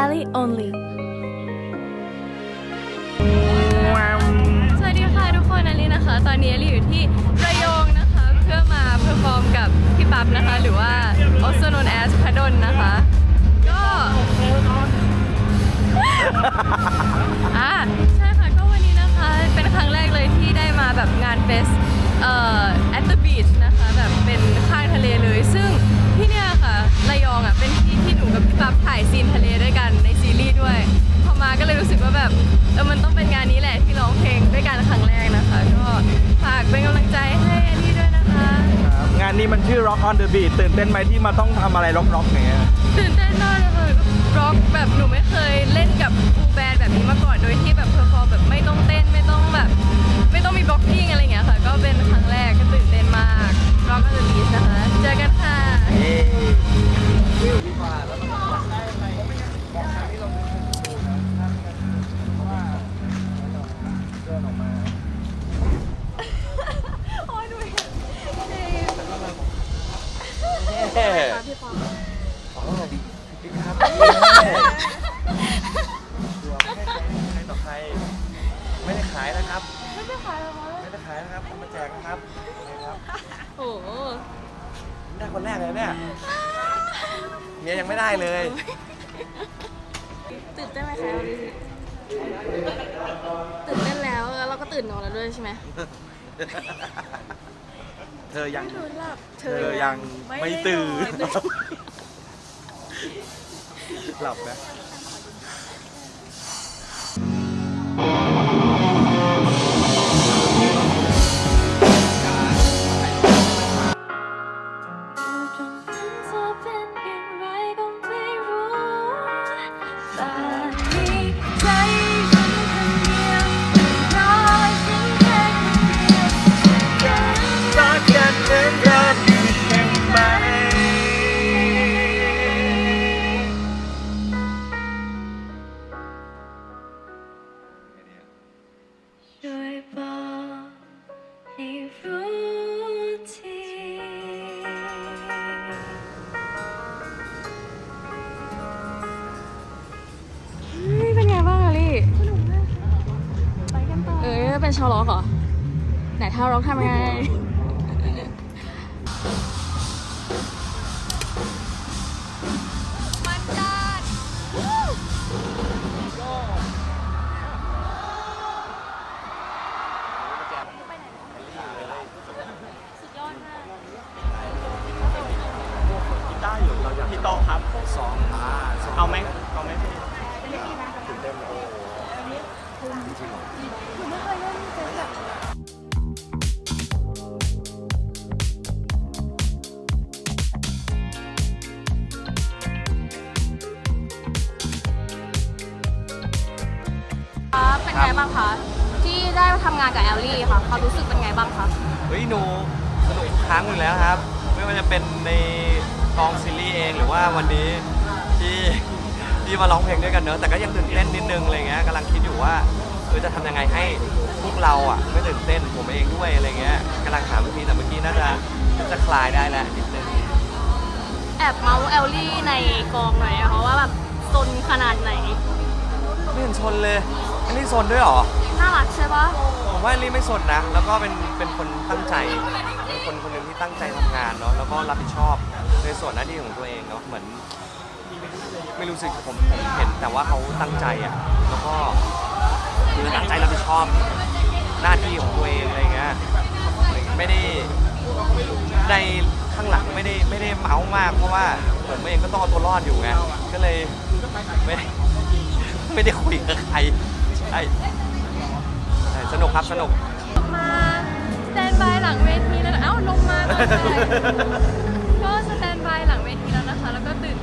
Alley Only สวัสดีค่ะทุกคนอลินะคะ ตอนนี้อลิอยู่ที่ระยองนะคะ เพื่อมาเพอร์ฟอร์มกับพี่ปั๊บนะคะ หรือว่า also known as พดลนะคะ ชื่อ Rock on the Beat ตื่นเต้นไหมที่มาต้องทำอะไรร็อกๆอย่างเงี้ยตื่นเต้นมากเลยค่ะร็อกแบบหนูไม่เคยเล่นกับฟูลแบนด์แบบนี้มาก่อน โดยที่แบบเพอร์ฟอร์มแบบไม่ต้องเต้นไม่ต้องแบบ ไม่ต้องมีบล็อกกิ้งอะไรอย่างเงี้ยค่ะ ก็เป็นครั้งแรกก็ตื่นเต้นมากร็อกก็จะบีชนะคะ เจอกันค่ะโนะครับเอามาแจกนะครับนี่ครับโอ้โหได้คนแรกเลยเนี่ยเมียยังไม่ได้เลยตื่นเต้นไหมคะวันนี้ตื่นเต้นแล้วแล้วเราก็ตื่นนอนแล้วด้วยใช่ไหมเธอยังหนูหลับเธอยังไม่ตื่นได้นอนหลับนะต ชาวล็อกเหรอ ไหนท่าร็อกทำยังไง มันจัดสุดยอดมากกีตาร์อยู่เราอยากพี่โต๊ะครับสองอ่าเอาไหมเอาไหมพี่ตื่นเต้นโอ้จริงเหรอ ไงบ้างคะ ที่ได้มาทำงานกับแอลลี่ค่ะเขามรู้สึกเป็นไงบ้างคะ เฮ้ยหนูสนุกทุกครั้งอยู่แล้วครับ ไม่ว่าจะเป็นในกองซีรีส์เองหรือว่าวันนี้ที่ที่มาร้องเพลงด้วยกันเนอะแต่ก็ยังตื่นเต้นนิดนึงอะไรเงี้ยกำลังคิดอยู่ว่าเออจะทำยังไงให้พวกเราอะไม่ตื่นเต้นผมเองด้วยอะไรเงี้ยกำลังหาวิธีแต่เมื่อกี้น่าจะน่าจะคลายได้แล้วนิดนึงแอบเมาส์แอลลี่ในกองหน่อยนะคะว่าแบบซนขนาดไหน ไม่เห็นชนเลย อันนี้ชนด้วยเหรอ น่ารักใช่ปะผมว่าลี่ไม่สนนะ แล้วก็เป็นเป็นคนตั้งใจ เป็นคนคนหนึ่งที่ตั้งใจทำงานเนาะ แล้วก็รับผิดชอบในส่วนหน้าที่ของตัวเองเนาะ เหมือน ไม่รู้สึกผมผมเห็นแต่ว่าเขาตั้งใจอะแล้วก็คือตั้งใจรับผิดชอบหน้าที่ของตัวเองอะไรเงี้ย ไม่ได้ในข้างหลังไม่ได้ไม่ได้เมาส์มาก เพราะว่าผมเองก็ต้องเอาตัวรอดอยู่ไง ก็เลยไม่ ได้ไม่ได้คุยกับใครใช่ใช่สนุกครับสนุก มาสแตนบายหลังเวทีแล้วนะเอ้าลงมาตอนไหนก็สแตนบายหลังเวทีแล้วนะคะ แล้วก็ตื่น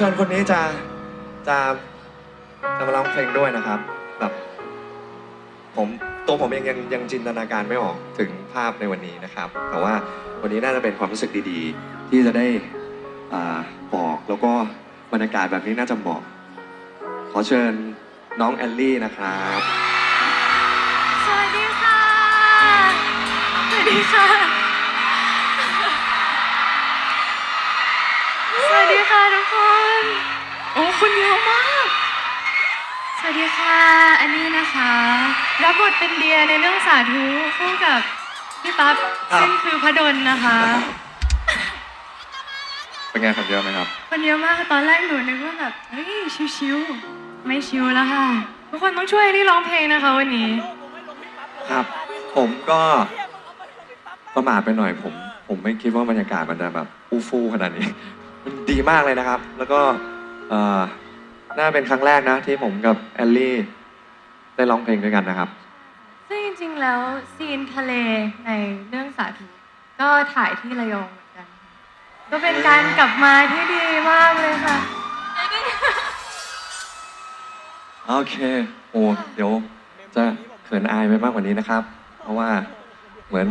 ชิญคนนี้จะจะจะมาร้องเพลงด้วยนะครับ แบบผมตัวผมเองยังยังจินตนาการไม่ออกถึงภาพในวันนี้นะครับ แต่ว่าวันนี้น่าจะเป็นความรู้สึกดีๆ ที่จะได้อ่าบอกแล้วก็บรรยากาศแบบนี้น่าจะเหมาะขอเชิญน้องแอลลี่นะครับสวัสดีค่ะ สวัสดีค่ะ คุณเยอะมาก สวัสดีค่ะ อันนี้นะคะ รับบทเป็นเดียในเรื่องสาธุคู่กับพี่ปั๊บครับ ซึ่งคือพระดลนะคะ เป็นไงคนเยอะไหมครับ คนเยอะมากตอนแรกหนูนึกว่าแบบเฮ้ยชิวๆไม่ชิวแล้วค่ะ ทุกคนต้องช่วยนี่ร้องเพลงนะคะวันนี้ ครับ ผมก็ประมาทไปหน่อยผม ผมไม่คิดว่าบรรยากาศมันจะแบบอู้ฟู่ขนาดนี้ มันดีมากเลยนะครับ แล้วก็เอ่อน่าเป็นครั้งแรกนะที่ผมกับแอลลี่ได้ร้องเพลงด้วยกันนะครับ ซึ่งจริงๆ แล้วซีนทะเลในเรื่องสาธุก็ถ่ายที่ระยองเหมือนกัน ก็เป็นการกลับมาที่ดีมากเลยค่ะ โอเค โอ้เดี๋ยวจะเขินอายไปมากกว่านี้นะครับ เพราะว่าเหมือน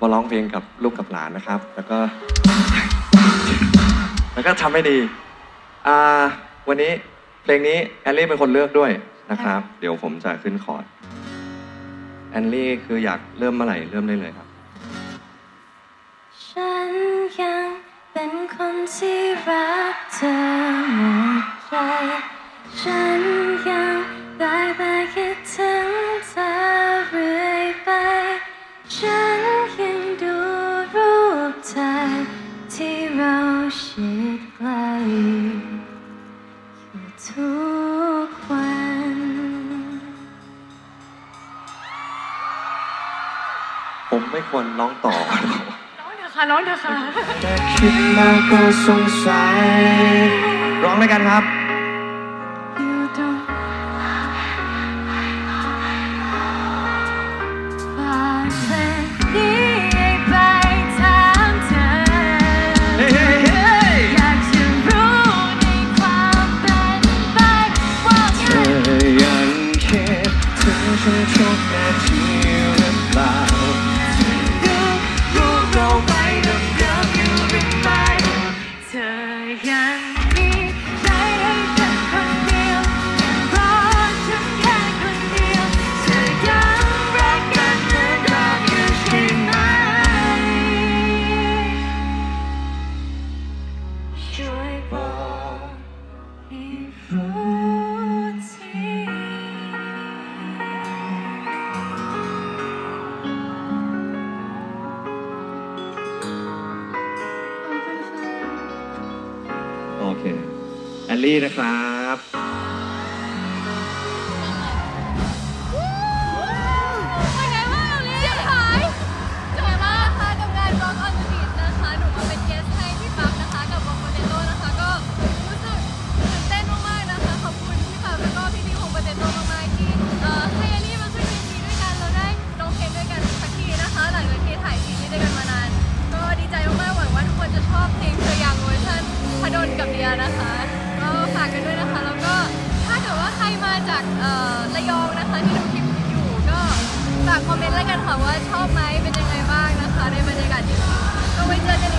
มาร้องเพลงกับลูกกับหลานนะครับ แล้วก็ แล้วก็ทำให้ดี อ่าวันนี้เพลงนี้แอลลี่เป็นคนเลือกด้วยนะครับ เดี๋ยวผมจะขึ้นคอร์ดแอลลี่คืออยากเริ่มเมื่อไหร่เริ่มได้เลยครับ ฉันยังเป็นคนที่รักเธอหมดใจฉัน ผมไม่ควรร้องต่อ ร้องเถอะค่ะร้องเถอะค่ะแต่คิดแล้วก็สงสัย ร้องด้วยกันครับ ดี้นะครับ มาจากระยองนะคะที่ดูคลิปอยู่ก็ฝากคอมเมนต์แล้วกันค่ะว่าชอบไหมเป็นยังไงบ้างนะคะในบรรยากาศที่ก็ไว้เจอกัน